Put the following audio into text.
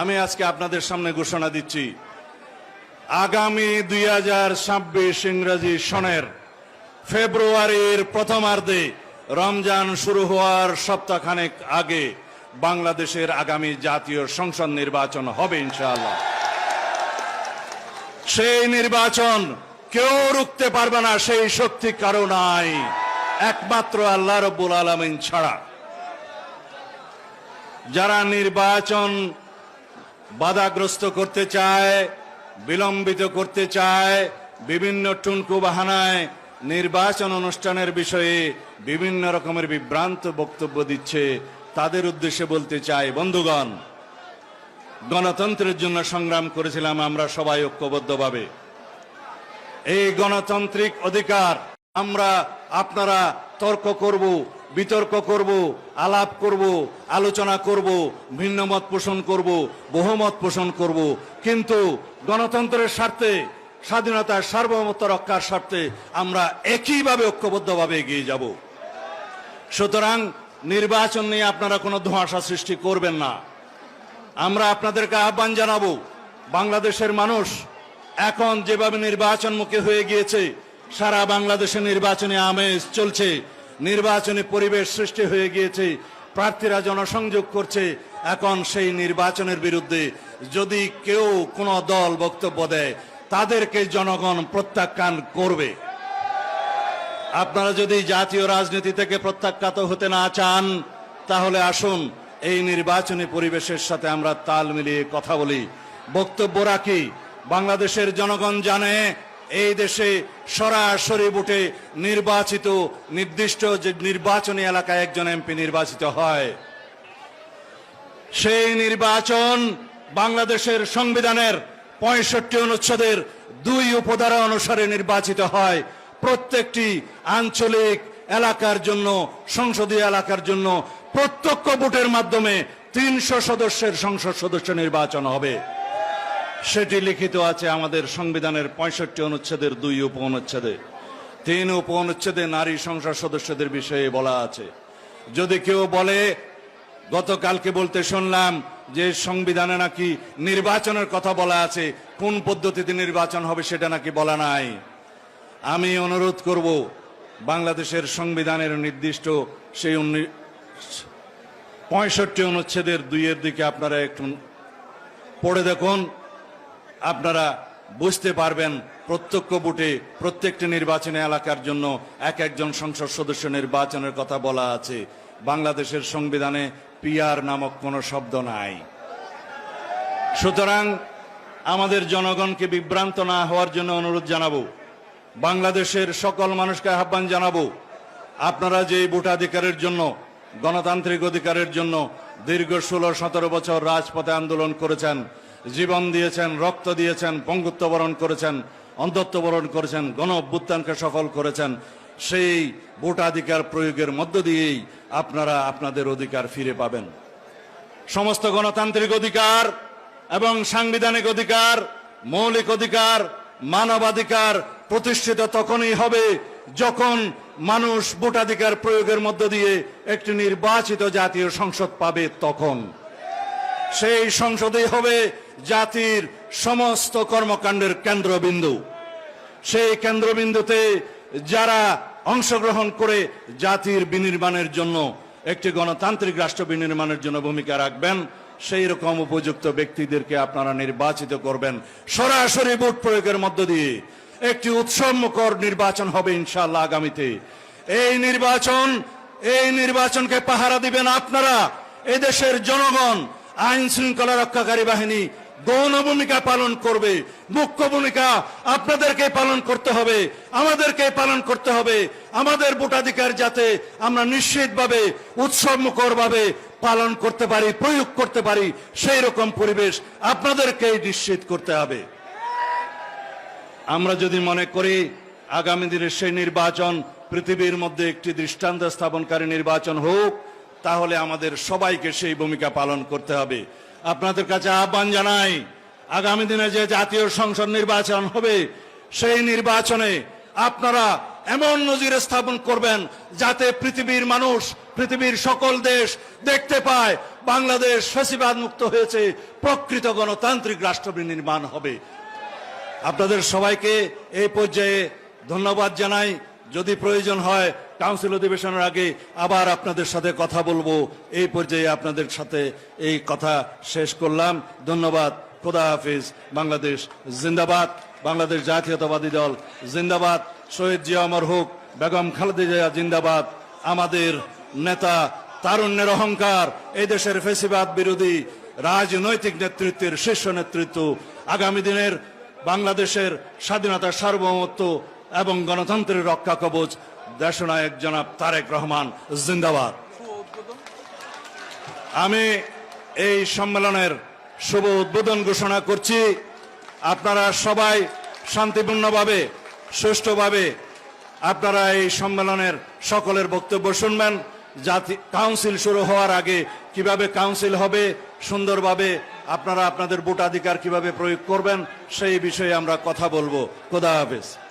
আমি আজকে আপনাদের সামনে ঘোষণা দিচ্ছি। আগামী দুই হাজার ছাব্বিশ ইংরেজি সনের ফেব্রুয়ারির প্রথমার্ধে রমজান শুরু হওয়ার সপ্তাহখানেক আগে বাংলাদেশের আগামী জাতীয় সংসদ নির্বাচন হবে ইনশাআল্লাহ। সেই নির্বাচন কেউ রুখতে পারবে না, সেই শক্তি কারও নাই। একমাত্র আল্লাহ রব্বুল আলমিন ছাড়া। যারা নির্বাচন বাধাগ্রস্ত করতে চায়, বিলম্বিত করতে চায়, বিভিন্ন টুনকু বাহানায় নির্বাচন অনুষ্ঠানের বিষয়ে বিভিন্ন রকমের বিভ্রান্ত বক্তব্য দিচ্ছে। তাদের উদ্দেশ্যে বলতে চাই, বন্ধুগণ, গণতন্ত্রের জন্য সংগ্রাম করেছিলাম আমরা সবাই ঐক্যবদ্ধভাবে। এই গণতান্ত্রিক অধিকার আমরা আপনারা তর্ক করব বিতর্ক করব, আলাপ করব, আলোচনা করব, ভিন্ন মত পোষণ করব, বহুমত পোষণ করব। কিন্তু গণতন্ত্রের স্বার্থে, স্বাধীনতার সার্বভৌমত্ব রক্ষার স্বার্থে আমরা একইভাবে ঐক্যবদ্ধভাবে এগিয়ে যাব। সুতরাং নির্বাচন নিয়ে আপনারা কোনো ধোঁয়াশা সৃষ্টি করবেন না। আমরা আপনাদেরকে আহ্বান জানাব, বাংলাদেশের মানুষ এখন যেভাবে নির্বাচনমুখী হয়ে গিয়েছে, সারা বাংলাদেশে নির্বাচনী আমেজ চলছে। নির্বাচনী পরিবেশ সৃষ্টি হয়ে গিয়েছে, প্রার্থীরা জনসংযোগ করছে, এখন সেই নির্বাচনের বিরুদ্ধে যদি কেউ কোনো দল বক্তব্য দেয়, তাদেরকে জনগণ প্রত্যাখ্যান করবে। আপনারা যদি জাতীয় রাজনীতি থেকে প্রত্যাখ্যাত হতে না চান, তাহলে আসুন এই নির্বাচনী পরিবেশের সাথে আমরা তাল মিলিয়ে কথা বলি। বক্তব্য রাখি, বাংলাদেশের জনগণ জানে এই দেশে সরাসরি ভোটে নির্বাচিত নির্দিষ্ট যে নির্বাচনী এলাকায় একজন এমপি নির্বাচিত হয়। সেই নির্বাচন বাংলাদেশের সংবিধানের পঁয়ষট্টি অনুচ্ছেদের দুই উপধারা অনুসারে নির্বাচিত হয়। প্রত্যেকটি আঞ্চলিক এলাকার জন্য, সংসদীয় এলাকার জন্য প্রত্যক্ষ ভোটের মাধ্যমে তিনশো সদস্যের সংসদ সদস্য নির্বাচন হবে। সেটি লিখিত আছে আমাদের সংবিধানের পঁয়ষট্টি অনুচ্ছেদের দুই উপ অনুচ্ছেদে তিন উপ অনুচ্ছেদে নারী সংসদ সদস্যদের বিষয়ে বলা আছে। যদি কেউ বলে, গতকালকে বলতে শুনলাম যে সংবিধানে নাকি নির্বাচনের কথা বলা আছে, কোন পদ্ধতিতে নির্বাচন হবে সেটা নাকি বলা নাই। আমি অনুরোধ করব, বাংলাদেশের সংবিধানের নির্দিষ্ট সেই পঁয়ষট্টি অনুচ্ছেদের দুইয়ের দিকে আপনারা একটু পড়ে দেখুন। আপনারা বুঝতে পারবেন প্রত্যক্ষ ভোটে প্রত্যেকটি নির্বাচনী এলাকার জন্য এক একজন সংসদ সদস্য নির্বাচনের কথা বলা আছে। বাংলাদেশের সংবিধানে পিয়ার নামক কোনো শব্দ নাই। সুতরাং আমাদের জনগণকে বিভ্রান্ত না হওয়ার জন্য অনুরোধ জানাব। বাংলাদেশের সকল মানুষকে আহ্বান জানাব, আপনারা যে ভোটাধিকারের জন্য গণতান্ত্রিক অধিকারের জন্য দীর্ঘ ষোলো, সতেরো বছর রাজপথে আন্দোলন করেছেন, জীবন দিয়েছেন, রক্ত দিয়েছেন পঙ্গুত্ব বরণ করেছেন, অন্ধত্ব বরণ করেছেন, গণ অভ্যুত্থানকে সফল করেছেন। সেই ভোটাধিকার প্রয়োগের মধ্য দিয়েই আপনারা আপনাদের অধিকার ফিরে পাবেন। সমস্ত গণতান্ত্রিক অধিকার এবং সাংবিধানিক অধিকার, মৌলিক অধিকার, মানবাধিকার প্রতিষ্ঠিত তখনই হবে যখন মানুষ ভোটাধিকার প্রয়োগের মধ্য দিয়ে একটি নির্বাচিত জাতীয় সংসদ পাবে তখন সেই সংসদই হবে জাতির সমস্ত কর্মকাণ্ডের কেন্দ্রবিন্দু। সেই কেন্দ্রবিন্দুতে যারা অংশগ্রহণ করে জাতির বিনির্মাণের জন্য, একটি গণতান্ত্রিক রাষ্ট্র বিনির্মাণের জন্য ভূমিকা রাখবেন, সেই রকম উপযুক্ত ব্যক্তিদেরকে আপনারা নির্বাচিত করবেন। সরাসরি ভোট প্রয়োগের মধ্য দিয়ে একটি উৎসবমুখর নির্বাচন হবে ইনশাআল্লাহ আগামীতে। এই নির্বাচন, এই নির্বাচনকে পাহারা দিবেন আপনারা। এদেশের জনগণ, আইন শৃঙ্খলা রক্ষাকারী বাহিনী গৌণ ভূমিকা পালন করবে। মুখ্য ভূমিকা আপনাদেরকে পালন করতে হবে, আমাদেরকে পালন করতে হবে। আমাদের ভোটাধিকার যাতে আমরা নিশ্চিতভাবে উৎসবমুখর ভাবে পালন করতে পারি, প্রয়োগ করতে পারি, সেই রকম পরিবেশ আপনাদেরকেই নিশ্চিত করতে হবে। আমরা যদি মনে করি আগামী দিনের সেই নির্বাচন পৃথিবীর মধ্যে একটি দৃষ্টান্ত স্থাপনকারী নির্বাচন হোক, তাহলে আমাদের সবাইকে সেই ভূমিকা পালন করতে হবে। আপনাদের কাছে আহ্বান জানাই, আগামী দিনে যে জাতীয় সংসদ নির্বাচন হবে, সেই নির্বাচনে আপনারা এমন নজির স্থাপন করবেন যাতে পৃথিবীর মানুষ, পৃথিবীর সকল দেশ দেখতে পায়, বাংলাদেশ ফেসিবাদ মুক্ত হয়েছে, প্রকৃত গণতান্ত্রিক রাষ্ট্র নির্মাণ হবে। আপনাদের সবাইকে এই পর্যায়ে ধন্যবাদ জানাই। যদি প্রয়োজন হয় কাউন্সিল অধিবেশনের আগে আবার আপনাদের সাথে কথা বলব। এই পর্যায়ে আপনাদের সাথে এই কথা শেষ করলাম। ধন্যবাদ। খোদা হাফিজ। বাংলাদেশ জিন্দাবাদ। বাংলাদেশ জাতীয়তাবাদী দল জিন্দাবাদ। শহীদ জিয়া অমর হোক, বেগম খালেদা জিয়া জিন্দাবাদ। আমাদের নেতা তারুণ্যের অহংকার, এই দেশের ফেসিবাদ বিরোধী রাজনৈতিক নেতৃত্বের শীর্ষ নেতৃত্ব আগামী দিনের বাংলাদেশের স্বাধীনতার সার্বভৌমত্ব এবং গণতন্ত্রের রক্ষা কবচ দেশনায়ক জনাব তারেক রহমান, জিন্দাবাদ। আমি এই সম্মেলনের শুভ উদ্বোধন ঘোষণা করছি। আপনারা সবাই শান্তিপূর্ণভাবে, সুষ্ঠুভাবে আপনারা এই সম্মেলনের সকলের বক্তব্য শুনবেন। জাতি কাউন্সিল শুরু হওয়ার আগে কীভাবে কাউন্সিল হবে, সুন্দরভাবে আপনারা আপনাদের ভোটাধিকার কীভাবে প্রয়োগ করবেন সেই বিষয়ে আমরা কথা বলব। খোদা হাফেজ।